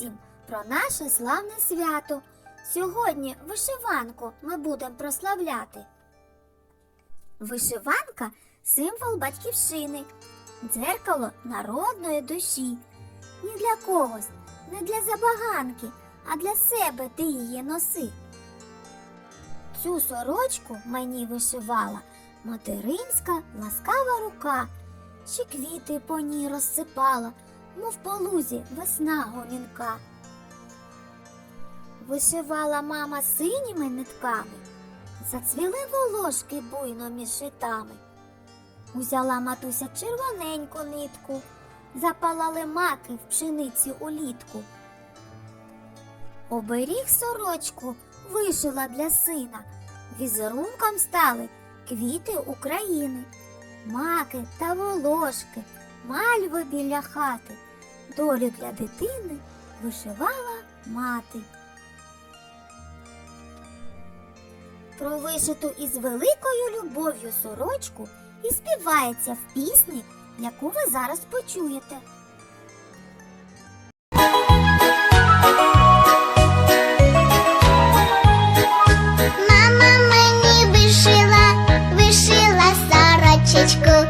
Всім про наше славне свято. Сьогодні вишиванку ми будемо прославляти. Вишиванка символ батьківщини, дзеркало народної душі. Не для когось, не для забаганки, а для себе ти її носи. Цю сорочку мені вишивала материнська ласкава рука, ще квіти по ній розсипала, мов по лузі весна гомінка. Вишивала мама синіми нитками, зацвіли волошки буйно між шитами. Узяла матуся червоненьку нитку, запалали маки в пшениці улітку. Оберіг сорочку вишила для сина, візерунком стали квіти України, маки та волошки, мальви біля хати, долю для дитини вишивала мати. Про вишиту із великою любов'ю сорочку і співається в пісні, яку ви зараз почуєте. Мама мені вишила, вишила сорочечку,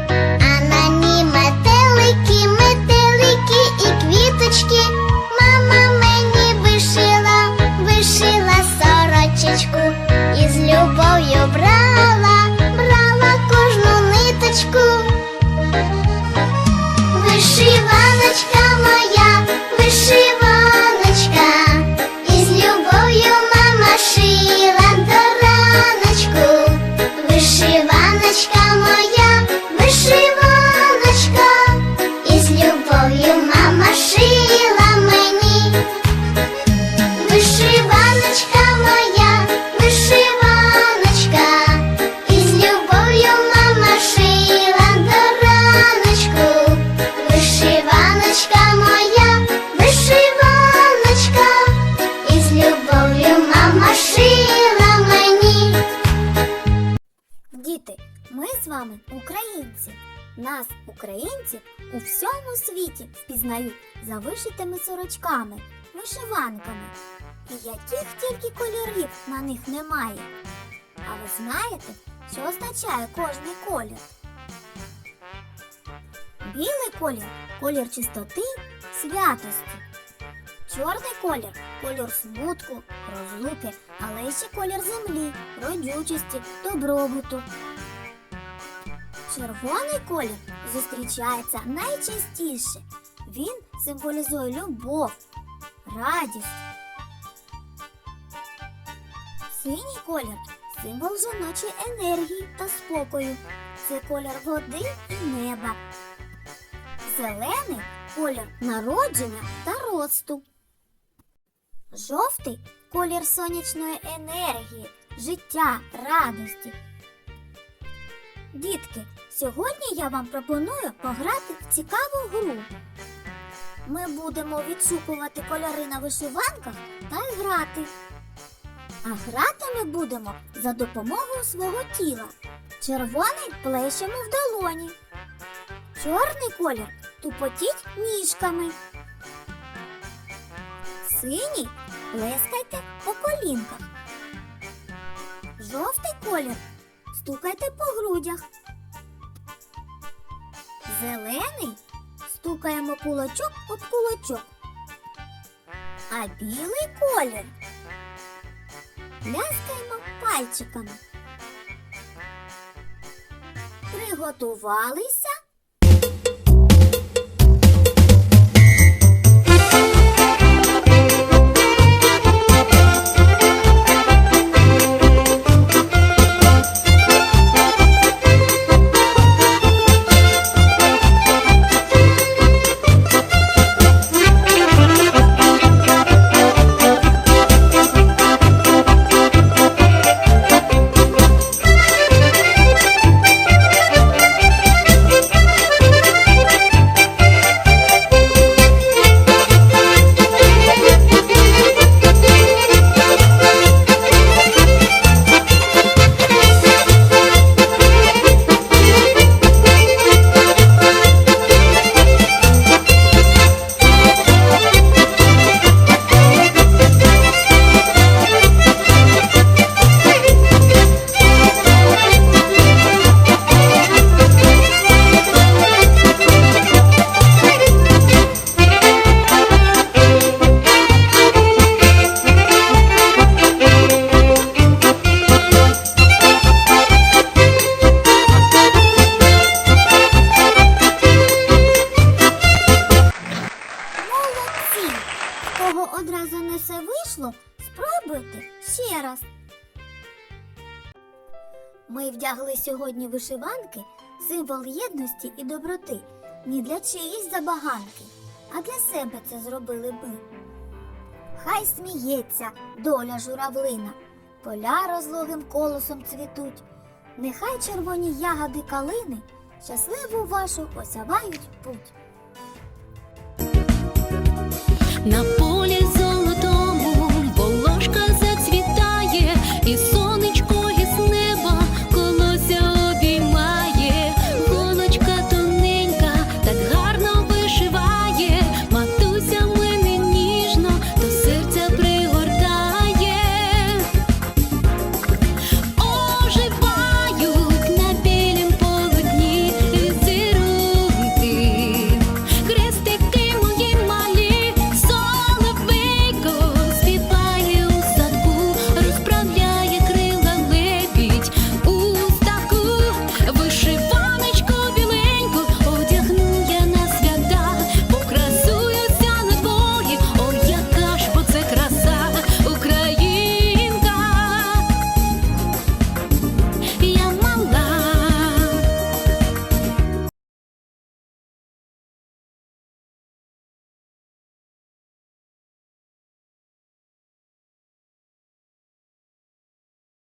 вами українці. Нас, українців, у всьому світі впізнають за вишитими сорочками, вишиванками. І яких тільки кольорів на них немає. А ви знаєте, що означає кожний колір? Білий колір колір чистоти, святості. Чорний колір колір смутку, розлуки, але ще колір землі, родючості, добробуту. Червоний колір зустрічається найчастіше. Він символізує любов, радість. Синій колір символ жіночої енергії та спокою. Це колір води і неба. Зелений колір народження та росту. Жовтий колір сонячної енергії, життя, радості. Дітки, сьогодні я вам пропоную пограти в цікаву гру. Ми будемо відшукувати кольори на вишиванках та грати. А грати ми будемо за допомогою свого тіла. Червоний плещемо в долоні. Чорний колір тупотіть ніжками. Синій плескайте по колінках. Жовтий колір стукайте по грудях. Зелений стукаємо кулачок об кулачок. А білий колір ляскаємо пальчиками. Приготувалися. Вийшло, спробуйте ще раз. Ми вдягли сьогодні вишиванки, символ єдності і доброти. Ні для чиїсь забаганки, а для себе це зробили ми. Хай сміється доля журавлина, поля розлогим колосом цвітуть. Нехай червоні ягоди калини щасливу вашу осявають путь. На